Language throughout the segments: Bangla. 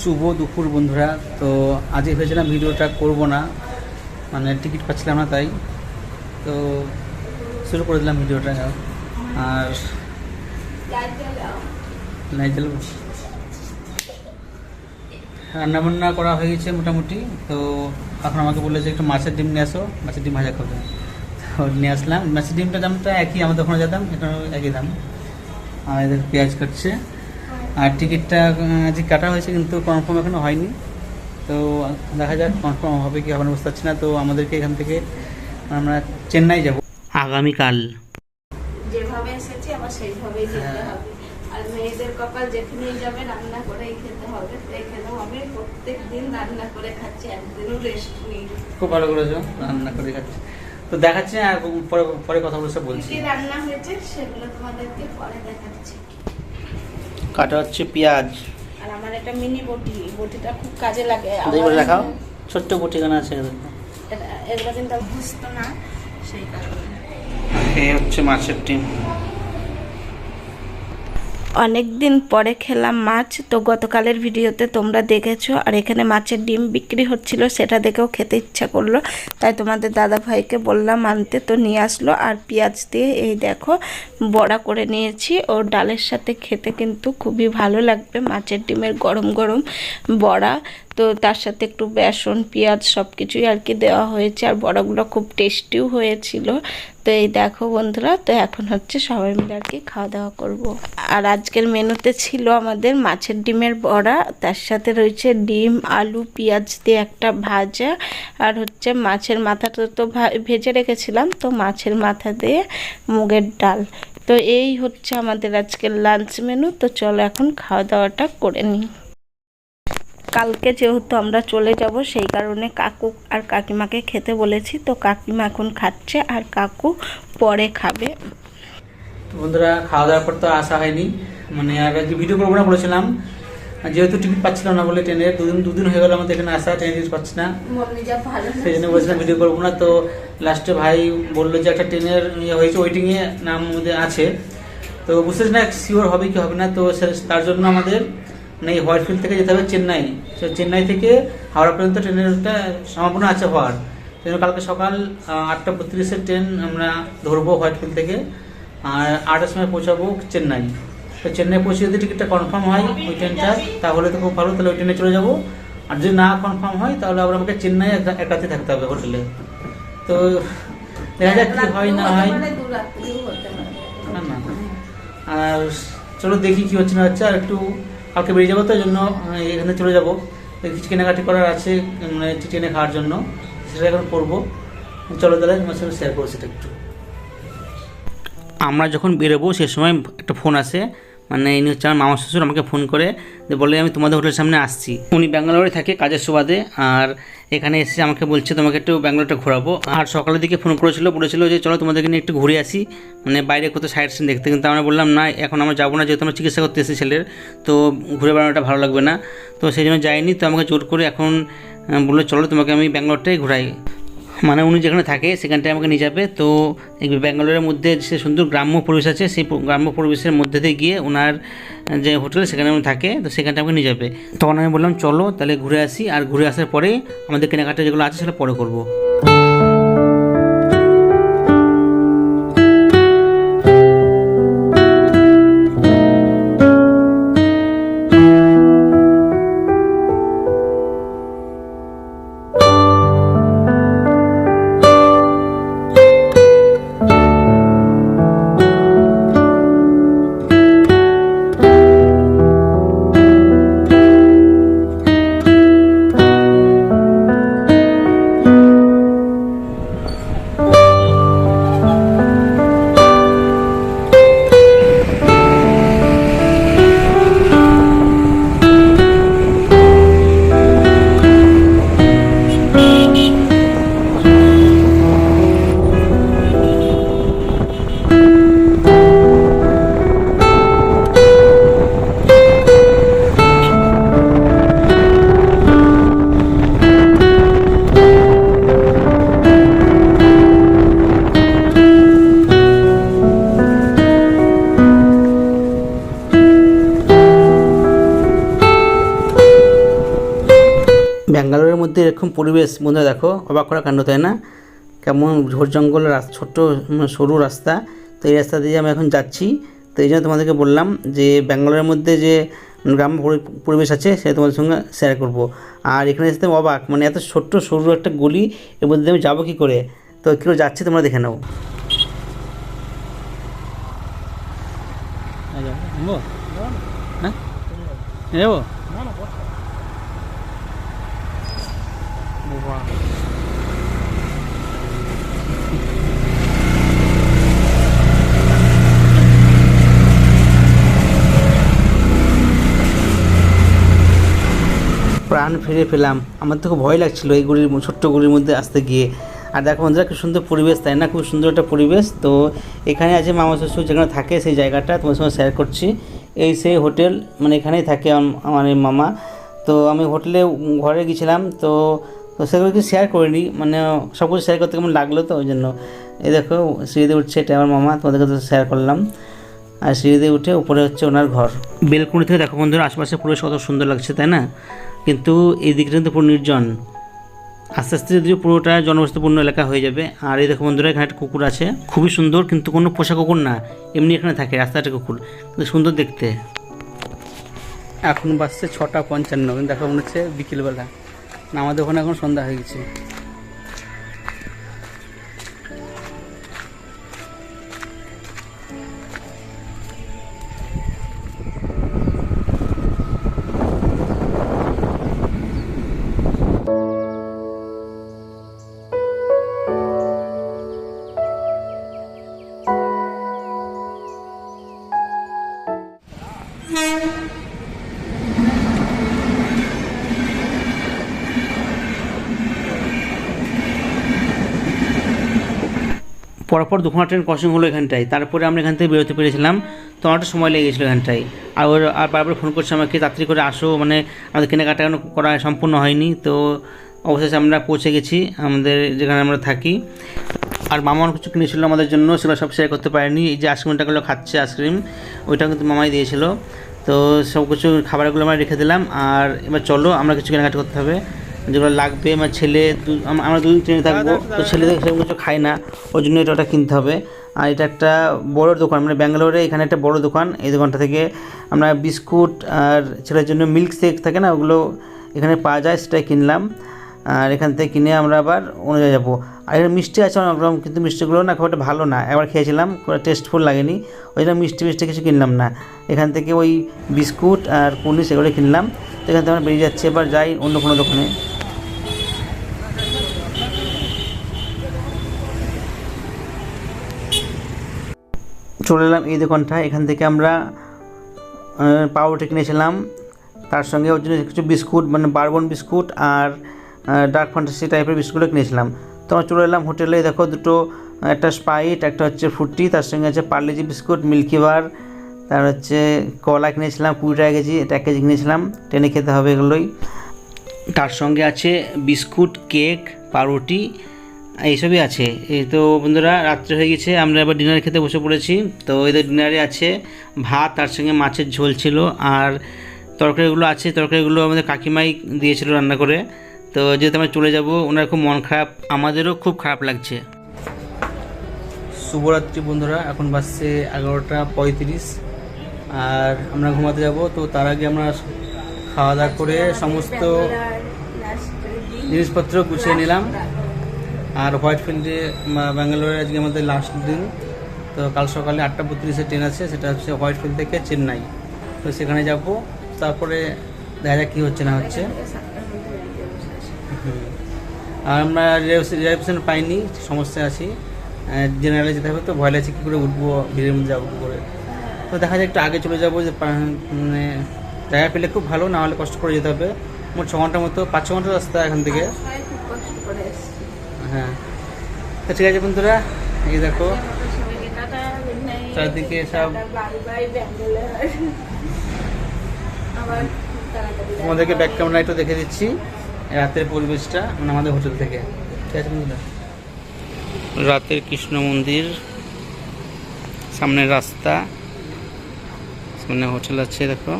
শুভ দুপুর বন্ধুরা। তো আজকে ভেবেছিলাম ভিডিওটা করব না। মানে টিকিট পাচ্ছিলাম না তাই। তো শুরু করে দিলাম ভিডিওটা। আর? রান্নাবান্না করা হয়ে গেছে মোটামুটি। তো এখন আমাকে বলল যে একটু মাছের ডিম নিয়ে আসো। মাছের ডিম ভাজা খাবে তো নিয়ে আসলাম। মাছের ডিমটা দামটা একই আমাদের ওখানে যেতাম এটা একই দাম। আর এদের পেঁয়াজ কাটছে। আর টিকিটটা আজকে কাটা হয়েছে কিন্তু কনফার্ম এখনও হয়নি। তো দেখা যাক কনফার্ম হবে কি হবে না বুঝতে পারছি না। তো আমাদেরকে এখান থেকে আমরা চেন্নাই যাব। আগামীকাল। যেভাবে এসেছি আবার সেইভাবেই যেতে হ্যাঁ। হবে। আর মেয়েদের কপাল যেখানেই যাবে রান্না করেই খেতে হবে। এখানেও আমি প্রত্যেক দিন রান্না করে খাচ্ছি একদিনও রেস্ট নেই। খুব ভালো করেছ রান্না করে খাচ্ছি। তো দেখাচ্ছি আর পরে পরে কথা বলে সব বলছি। রান্না হয়েছে সেগুলো তোমাদেরকে পরে দেখাচ্ছি। কাটা হচ্ছে পেঁয়াজ। আর আমার একটা মিনি বটি বটিটা খুব কাজে লাগে। দেখো দেখাও। ছোট্ট বটি গানা আছে এটা- এগুলো কিন্তু বুঝতো না সেই কারণে। এই হচ্ছে মাছের ডিম। অনেক দিন পরে খেলাম মাছ। তো গতকালের ভিডিওতে তোমরা দেখেছ, আর এখানে মাছের ডিম বিক্রি হচ্ছিল, সেটা দেখেও খেতে ইচ্ছা করল। তাই তোমাদের দাদা ভাইকে বললাম আনতে, তো নিয়ে আসলো। আর পেঁয়াজ দিয়ে এই দেখো, বড়া করে নিয়েছি। ও ডালের সাথে খেতে কিন্তু খুবই ভালো লাগবে। মাছের ডিমের গরম গরম বড়া। তো তার সাথে একটু বেসন, পেঁয়াজ সব কিছুই আর কি দেওয়া হয়েছে। আর বড়াগুলো খুব টেস্টিও হয়েছিল। তো এই দেখো বন্ধুরা, তো এখন হচ্ছে সবাই মিলে আর কি খাওয়া দাওয়া করব। আর আজকের মেনুতে ছিল আমাদের মাছের ডিমের বড়া, তার সাথে রয়েছে ডিম, আলু, পেঁয়াজ দিয়ে একটা ভাজা। আর হচ্ছে মাছের মাথাটা তো ভেজে রেখেছিলাম, তো মাছের মাথা দিয়ে মুগের ডাল। তো এই হচ্ছে আমাদের আজকের লাঞ্চ মেনু তো চলো এখন খাওয়া দাওয়াটা করে নিই। কালকে যেহেতু আমরা চলে যাব সেই কারণে কাকু আর কাকিমাকে খেতে বলেছি। তো কাকিমা এখন খাচ্ছে আর কাকু পরে খাবে। তো বন্ধুরা খাওয়া দাওয়ার পর তো আসা হয়নি। মানে আর আজকে ভিডিও করব না বলেছিলাম যেহেতু টিকিট পাচ্ছিলাম না বলে ট্রেনের দুদিন দুদিন হয়ে গেল আমাদের এখানে আসা ট্রেন টিকিট পাচ্ছি না। সেই জন্য বলছিলাম ভিডিও করব না। তো লাস্টে ভাই বলল যে একটা ট্রেনের ইয়ে হয়েছে ওয়েটিংয়ে নাম আমাদের আছে। তো বুঝতেছি না শিওর হবে কি হবে না। তো সে- তার জন্য আমাদের মানে এই হোয়াইটফিল্ড থেকে যেতে হবে চেন্নাই। সে চেন্নাই থেকে হাওড়া পর্যন্ত ট্রেনেরটা সম্ভাবনা আছে হওয়ার। সেই জন্য কালকে সকাল আটটা বত্রিশের ট্রেন আমরা ধরবো হোয়াইটফিল্ড থেকে, আর আটটার সময় পৌঁছাবো চেন্নাই। তো চেন্নাই পৌঁছে যদি টিকিটটা কনফার্ম হয় ওই ট্রেনটা তাহলে তো খুব ভালো, তাহলে ওই ট্রেনে চলে যাব। আর যদি না কনফার্ম হয়, তাহলে আবার আমাকে চেন্নাই এক রাতে থাকতে হবে হোটেলে তো দেখা যাক কি হয় না হয়। না না। আর চলো দেখি কি হচ্ছে না হচ্ছে, আর একটু কালকে বেরিয়ে যাব, তো জন্য এখানে চলে যাব। কিছু কেনাকাটি করার আছে মানে ট্রেনে খাওয়ার জন্য। সেটা এখন করব। চলো তাহলে, তোমার সঙ্গে শেয়ার করব সেটা একটু। আমরা যখন বেরোবো, সে সময় একটা ফোন আসে। মানে ইনি হচ্ছে আমার মামা শ্বশুর, আমাকে ফোন করে। বলে, আমি তোমাদের হোটেলের সামনে আসছি। উনি ব্যাঙ্গালোরে থাকে, কাজের সুবাদে। আর এখানে এসে আমাকে বলছে, তোমাকে একটু ব্যাঙ্গালোরটা ঘোরাবো। আর সকালের দিকে ফোন করেছিল, বলেছিল যে, চলো তোমাদেরকে নিয়ে একটু ঘুরে আসি। মানে বাইরে কোথাও সাইড সিন দেখতে। কিন্তু আমরা বললাম, না, এখন আমরা যাব না, যেহেতু আমরা চিকিৎসা করতে এসেছি ছেলের, তো ঘুরে বেড়ানোটা ভালো লাগবে না। তো সেই জন্য যাইনি। তো আমাকে জোর করে এখন বলল, চলো তোমাকে আমি ব্যাঙ্গালোরটাই ঘুরাই। মানে উনি যেখানে থাকে, সেখানটায় আমাকে নিয়ে যাবে। তো ব্যাঙ্গালোরের মধ্যে যে সুন্দর গ্রাম্য পরিবেশ আছে, সেই গ্রাম্য পরিবেশের মধ্যে দিয়ে গিয়ে ওনার যে হোটেল, সেখানে উনি থাকে। তো সেখানটা আমাকে নিয়ে যাবে। তখন আমি বললাম, চলো, তাহলে ঘুরে আসি। আর ঘুরে আসার পরে আমাদের কেনাকাটা যেগুলো আছে সেটা পরে করব। এরকম পরিবেশ বন্ধুরা দেখো অবাক করা কাণ্ড তাই না? কেমন ঝোড় জঙ্গল ছোট্ট সরু রাস্তা। তো এই রাস্তা দিয়ে আমি এখন যাচ্ছি। তো এই জন্য তোমাদেরকে বললাম যে ব্যাঙ্গালোরের মধ্যে যে গ্রাম পরিবেশ আছে সেটা তোমাদের সঙ্গে শেয়ার করব। আর এখানে এসে অবাক মানে এত ছোট্ট সরু একটা গলি এর মধ্যে আমি যাব কী করে? তো কী করে যাচ্ছি তোমরা দেখে নাও। হ্যাঁ? যাব প্রাণ ফিরে পেলাম। আমার তো খুব ভয় লাগছিল এই গলির ছোট্ট গলির মধ্যে আসতে গিয়ে। আর দেখো বন্ধুরা খুব সুন্দর পরিবেশ, তাই না? খুব সুন্দর একটা পরিবেশ। তো এখানে আছে মামা শ্বশুর, যেখানে থাকে সেই জায়গাটা, তোমার সঙ্গে শেয়ার করছি। এই সেই হোটেল মানে এখানেই থাকে আমার মামা। তো আমি হোটেলে ঘরে গেছিলাম তো তো সেগুলো কিছু শেয়ার করিনি। মানে সব কিছু শেয়ার করতে কেমন লাগল তো? ওই জন্য। এই দেখো, সিঁড়িতে উঠছে এটা আমার মামা তোমাদেরকে তো শেয়ার করলাম। আর সিঁড়িতে উঠে উপরে হচ্ছে ওনার ঘর। বেলকুনি থেকে দেখো বন্ধুরা, আশেপাশে পরিবেশ কত সুন্দর লাগছে, তাই না? কিন্তু এই দিকটা কিন্তু পুরো নির্জন। আস্তে আস্তে যদি পুরোটা জনবসতিপূর্ণ এলাকা হয়ে যাবে। আর এই দেখো বন্ধুরা, এখানে একটা কুকুর আছে। খুবই সুন্দর, কিন্তু কোনো পোষা কুকুর না। এমনি এখানে থাকে রাস্তাটা কুকুর। কিন্তু সুন্দর দেখতে। এখন বাসছে ছটা পঞ্চান্ন। দেখো মনে হচ্ছে বিকেলবেলা। আমাদের ওখানে এখন সন্ধ্যা হয়ে গেছে। পরপর দুখানা ট্রেন ক্রসিং হলো এখানটায়। তারপরে আমরা এখান থেকে বেরোতে পেরেছিলাম। তো অনেকটা সময় লেগে গেছিল এখানটায়। আর আর বারবার ফোন করছে আমাকে, তাড়াতাড়ি করে আসো। মানে আমাদের কেনাকাটা করা সম্পূর্ণ হয়নি। তো অবশেষে আমরা পৌঁছে গেছি, আমাদের যেখানে আমরা থাকি। আর মামা অনেক কিছু কিনেছিল আমাদের জন্য, সেগুলো সব শেয়ার করতে পারেনি। এই যে আইসক্রিমটাগুলো খাচ্ছে আইসক্রিম ওইটা কিন্তু মামাই দিয়েছিল। তো সব কিছু খাবারগুলো আমরা রেখে দিলাম। আর এবার চলো, আমরা কিছু কেনাকাটা করতে হবে। যেগুলো লাগবে আমার ছেলে আমরা দুদিন ট্রেনে থাকব তো ছেলেদের সেরকম কিছু খায় না ওই জন্য এটা ওটা কিনতে হবে। আর এটা একটা বড় দোকান মানে ব্যাঙ্গালোরে এখানে একটা বড় দোকান এই দোকানটা থেকে আমরা বিস্কুট আর ছেলের জন্য মিল্ক শেক থাকে না ওগুলো এখানে পাওয়া যায় সেটাই কিনলাম। আর এখান থেকে কিনে আমরা আবার অন্য জায়গায় যাব। আর এখানে মিষ্টি আছে অনেক রকম কিন্তু মিষ্টিগুলো না খুব একটা ভালো না। একবার খেয়েছিলাম খুব টেস্টফুল লাগেনি ওই জন্য মিষ্টি মিষ্টি কিছু কিনলাম না। এখান থেকে ওই বিস্কুট আর পুলি সেগুলো কিনলাম। তো এখান থেকে আমরা বেরিয়ে যাচ্ছি এবার যাই অন্য কোনো দোকানে। চলে এলাম। এই দোকানটা এখান থেকে আমরা পাউরুটি কিনেছিলাম তার সঙ্গে ওর জন্য কিছু বিস্কুট মানে বারবন বিস্কুট আর ডার্ক ফ্যান্টাসি টাইপের বিস্কুটও কিনেছিলাম তো আমরা চলে এলাম হোটেলে, দেখো দুটো, একটা স্পাইট একটা হচ্ছে ফ্রুটি তার সঙ্গে আছে পার্লেজি বিস্কুট মিল্কি বার তার হচ্ছে কলা কিনেছিলাম কুড়ি টাকা কেজি, এটা এক কেজি কিনেছিলাম টেনে খেতে হবে এগুলোই। তার সঙ্গে আছে বিস্কুট, কেক, পাউরুটি এইসবই আছে। এই তো বন্ধুরা, রাত্রে হয়ে গেছে, আমরা এবার ডিনার খেতে বসে পড়েছি। তো এদের ডিনারে আছে ভাত, তার সঙ্গে মাছের ঝোল ছিল, আর তরকারিগুলো আছে, তরকারিগুলো আমাদের কাকিমাই দিয়েছিল রান্না করে। তো যেহেতু আমরা চলে যাব, ওনার খুব মন খারাপ, আমাদেরও খুব খারাপ লাগছে। শুভরাত্রি বন্ধুরা, এখন বাজছে এগারোটা পঁয়ত্রিশ, আর আমরা ঘুমাতে যাব। তো তার আগে আমরা খাওয়া দাওয়া করে সমস্ত জিনিসপত্র গুছিয়ে নিলাম। আর হোয়াইট ফিল্ডে ব্যাঙ্গালোরে আজকে আমাদের লাস্ট দিন। তো কাল সকালে আটটা বত্রিশে ট্রেন আছে, সেটা হচ্ছে হোয়াইট ফিল্ড থেকে চেন্নাই। তো সেখানে যাব, তারপরে দেখা যাক কী হচ্ছে না হচ্ছে। আর আমরা রিজার্ভেশন পাইনি সমস্যা আছি। জেনারেলে যেতে হবে তো, ভয় লাগছে কী করে উঠবো, ভিড়ের মধ্যে যাব কী করে। তো দেখা যায় একটু আগে চলে যাব, যে মানে জায়গা পেলে খুব ভালো, না হলে কষ্ট করে যেতে হবে। মোট ছ ঘণ্টার মতো, পাঁচ ছ ঘণ্টার রাস্তা এখান থেকে। হ্যাঁ। ঠিক আছে বন্ধুরা, এই দেখো। চারদিকে সব তোমাদেরকে ব্যাক ক্যামেরা একটু দেখে দিচ্ছি, রাতের পরিবেশটা মানে আমাদের হোটেল থেকে। ঠিক আছে বন্ধুরা? রাতের কৃষ্ণ মন্দির, সামনে রাস্তা, সামনে হোটেল আছে, দেখো।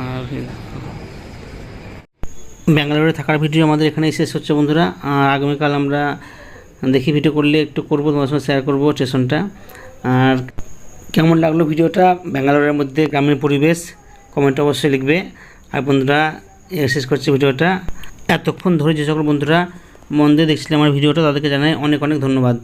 আর। ব্যাঙ্গালোরে থাকার ভিডিও আমাদের এখানেই শেষ হচ্ছে বন্ধুরা। আর আগামীকাল আমরা দেখি ভিডিও করলে একটু করব তোমার সঙ্গে শেয়ার করব স্টেশনটা আর কেমন লাগল ভিডিওটা? ব্যাঙ্গালোরের মধ্যে গ্রামের পরিবেশ কমেন্ট অবশ্যই লিখবে। আর বন্ধুরা শেষ করছি ভিডিওটা। এতক্ষণ ধরে যে সকল বন্ধুরা মন দিয়ে দেখছিলেন আমার ভিডিওটা, তাদেরকে জানাই অনেক অনেক ধন্যবাদ।